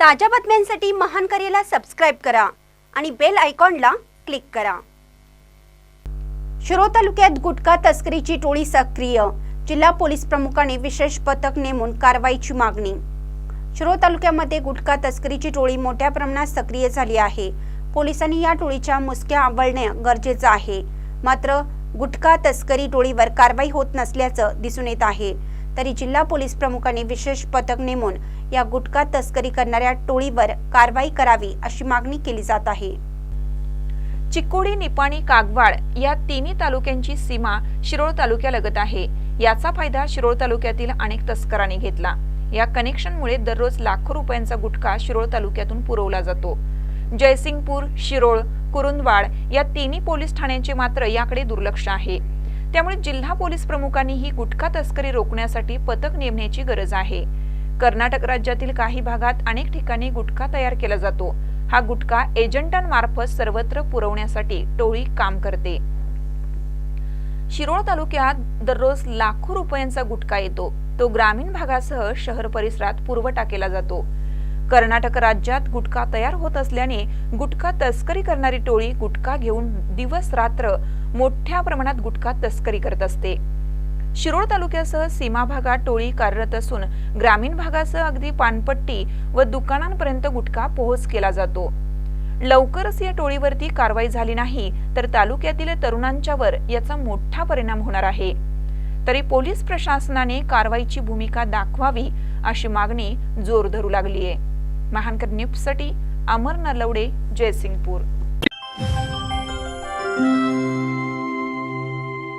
ताज्या बातम्यांसाठी महान करेला सबस्क्राईब करा आणि बेल आयकॉनला क्लिक करा. शिरो तालुक्यात गुटखा तस्करीची टोळी सक्रिय. जिल्हा पोलीस प्रमुखाने विशेष पथक नेमून कारवाईची मागणी. शिरो तालुक्यामध्ये गुटखा तस्करीची टोळी मोठ्या प्रमाणात सक्रिय झाली आहे. पोलिसांनी या टोळीच्या मुसक्या आवळणे गरजेचं आहे. मात्र गुटखा तस्करी टोळीवर कारवाई होत नसल्याचं दिसून येत आहे. तरी जिल्हा पोलीस प्रमुखांनी विशेष पथक नेमून या गुटखा तस्करी करणाऱ्या टोळीवर कारवाई करावी अशी मागणी केली जात आहे. चिकोडी निपाणी कागवाड या तिन्ही तालुक्यांची सीमा शिरोळ तालुक्यालगत आहे. याचा फायदा शिरोळ तालुक्यातील अनेक तस्करांनी घेतला. या कनेक्शनमुळे दररोज लाखो रुपयांचा गुटखा शिरोळ तालुक्यातून पुरवला जातो. जयसिंगपूर शिरोळ कुरुंदवाड या तिन्ही पोलीस ठाण्यांचे मात्र याकडे दुर्लक्ष आहे. त्यामुळे जिल्हा पोलीस प्रमुखांनी ही गुटखा तस्करी रोखण्यासाठी पथक नेमण्याची गरज आहे. कर्नाटक राज्यातील काही भागात अनेक ठिकाणी गुटखा तयार केला जातो. हा गुटखा एजंटांमार्फत सर्वत्र पुरवण्यासाठी टोळी काम करते. शिरोळ तालुक्यात दररोज लाखो रुपयांचा गुटखा येतो. तो ग्रामीण भागासह शहर परिसरात पुरवठा केला जातो. कर्नाटक राज्यात गुटखा तयार होत असल्याने गुटखा तस्करी करणारी टोळी गुटखा घेऊन दिवस रात्र मोठ्या प्रमाणात गुटखा तस्करी करत असते. शिरोळ तालुक्यासह सीमा भागात टोळी कार्यरत असून ग्रामीण भागासह अगदी पानपट्टी व दुकानांपर्यंत गुटखा पोहोच केला जातो. लवकरच या टोळीवरती कारवाई झाली नाही तर तालुक्यातील तरुणांच्यावर याचा मोठा परिणाम होणार आहे. तरी पोलीस प्रशासनाने कारवाईची भूमिका दाखवावी अशी मागणी जोर धरू लागली आहे महानकर न्यूजसाठी अमर नलवडे जयसिंगपूर.